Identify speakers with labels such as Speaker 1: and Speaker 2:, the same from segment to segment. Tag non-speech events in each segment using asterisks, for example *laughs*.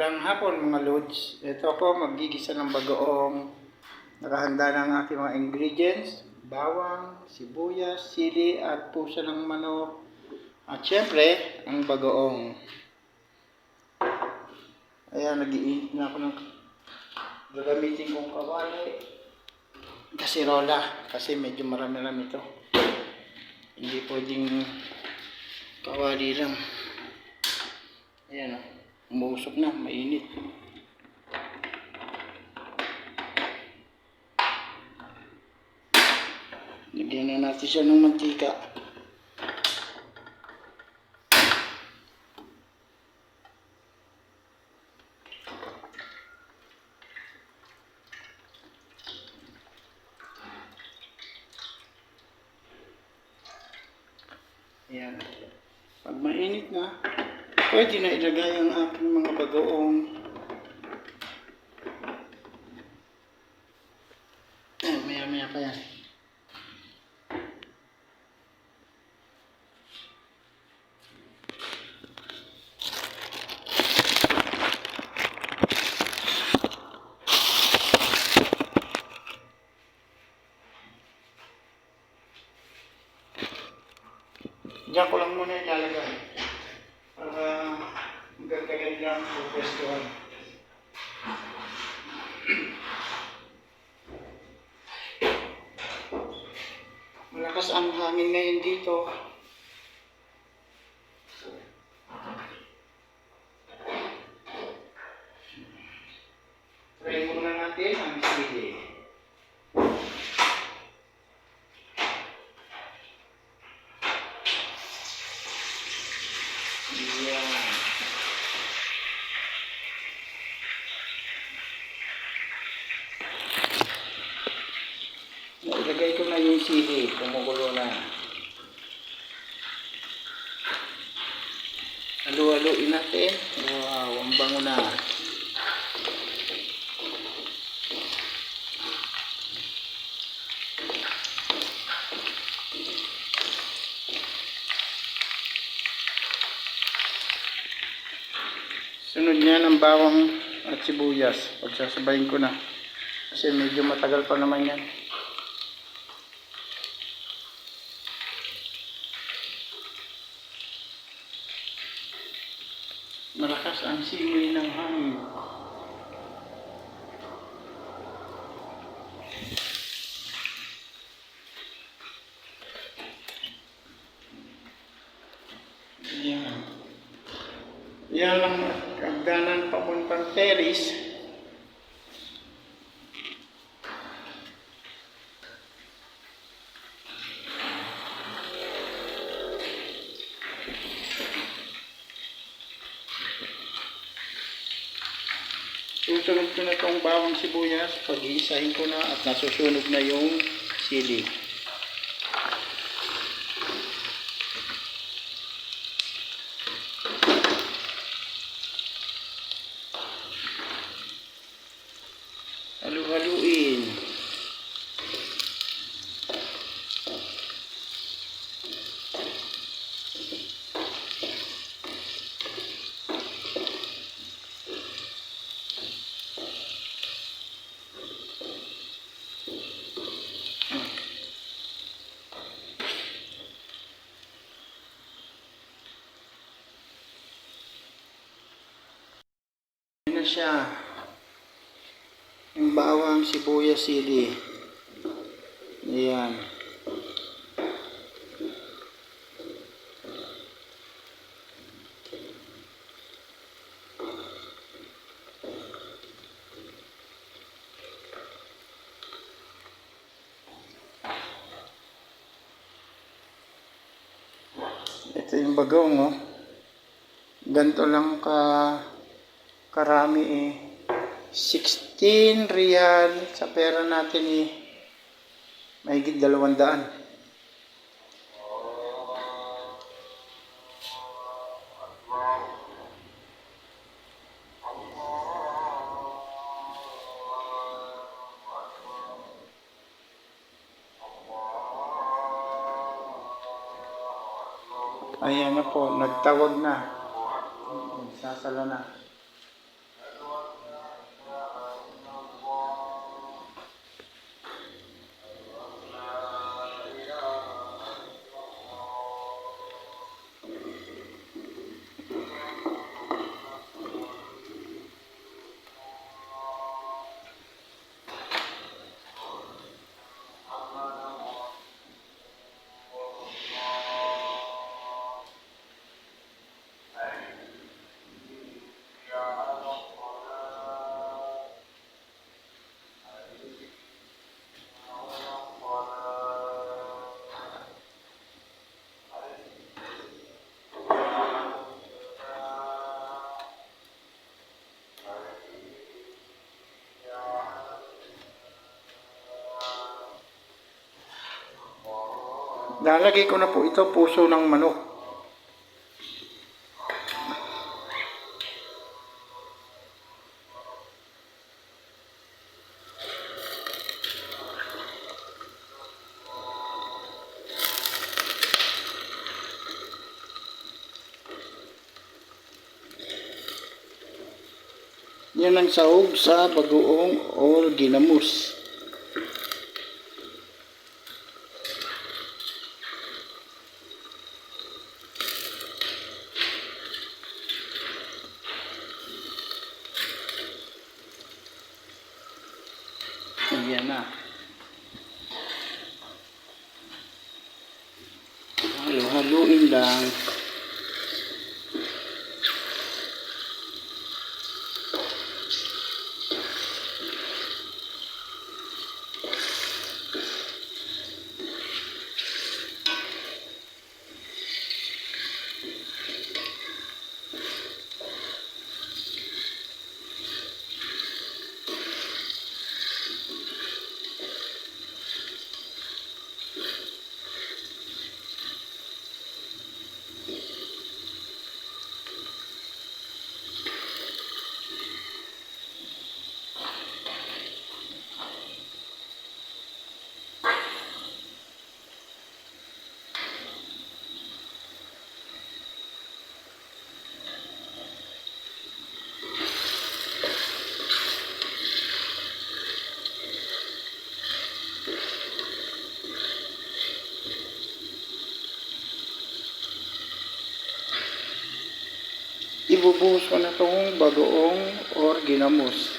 Speaker 1: Magandang hapon mga lods. Ito ako magigisa ng bagoong nakahanda ng aking mga ingredients. Bawang, sibuyas, sili at pusa ng manok. At syempre, ang bagoong. Ayan, nag-iinit na ako ng gagamitin kong kawali. Kasirola. Kasi medyo marami-rami ito. Hindi pwedeng kawali lang. Ayan o. Umusok na, mainit. Lagyan na natin siya ng mantika. Ayan. Pag mainit na, pwede na ilagay ang aking mga bagoong. Ayan, maya maya pa yan. Diyan ko lang muna ilalagay. Para magagagad lang sa pwestuhan. Malakas ang hangin ngayon dito. Try muna natin ang sili. Yan. Sili, kumukulo na. Halu-haluin natin. Wow, ang bango na. Sunod niyan ang bawang at sibuyas. Pagsasabayin ko na. Kasi medyo matagal pa naman yan. Malakas ang simoy ng hangin. Yan. Yan ang kagdanan papuntang terrace. Susunod ko na itong bawang sibuyas, pag-iisahin ko na at nasusunog na yung sili. Halu-haluin. Yan na siya. Yung bawang, sibuyas, sili. Ayan. Ito yung bagong, oh. Ganito lang ka karami eh. 16 real sa pera natin eh. Mahigit dalawang daan. Ayan na po, nagtawag na. Sasala na. Lalagay ko na po ito, puso ng manok. Yan ang sahog sa bagoong or ginamos. Ayan na. Halo-haluin lang. Ibubuhos ko na itong bagoong or ginamos.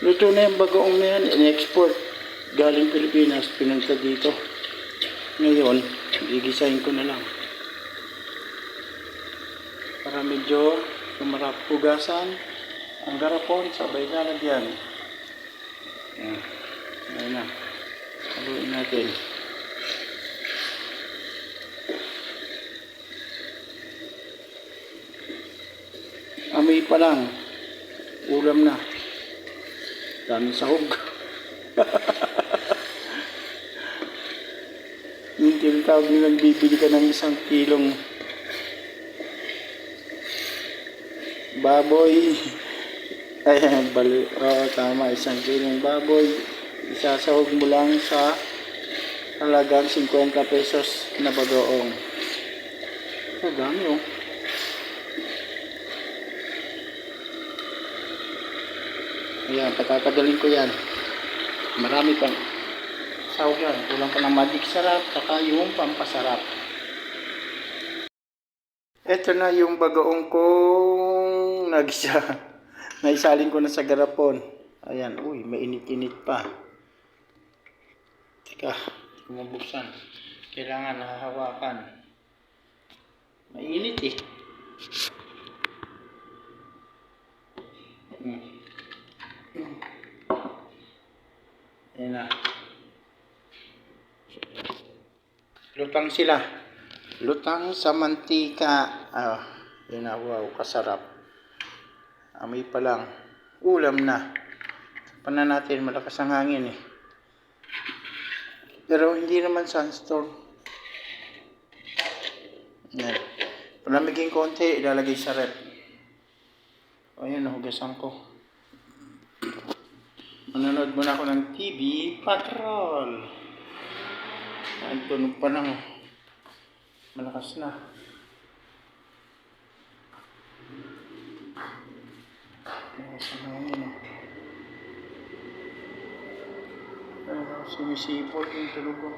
Speaker 1: Luto na yung bagoong na yan, in-export. Galing Pilipinas, pinunta dito. Ngayon, gigisahin ko na lang. Para medyo sumarap pugasan. Ang garapon, sabay na lagyan. Ayan. Ayan na. Haluin natin. Amoy pa lang. Ulam na. Daming sahog. *laughs* Yung tinatawag nilang bibili ka ng isang kilong baboy. Ayan, bali. Oo, tama. Isang kilong baboy. Isasahog mo lang sa halagang 50 pesos na bagoong. Ang dami oh. Ayan, patatagalin ko yan. Marami pang sahog yan. Kulang pa ng magic sarap, saka yung pampasarap. Ito na yung bagoong kong nagisa. *laughs* Naisalin ko na sa garapon. Ayan, uy, mainit-init pa. Teka, kumabuksan. Kailangan nahahawakan. Mainit eh. Hmm. Ayan na. Lutang sila. Lutang sa mantika. Ah, yun na, wow, kasarap. Amoy pa lang. Ulam na. Panan natin, malakas ang hangin eh. Pero hindi naman sunstorm. Yan. Palamigin konti, ilalagay sa rep. Ayun, nahugasan ko. Manonood muna ako ng TV Patrol. Ang tunog pa. Malakas na. Ayun, oh, sumisipol yung tunog ko.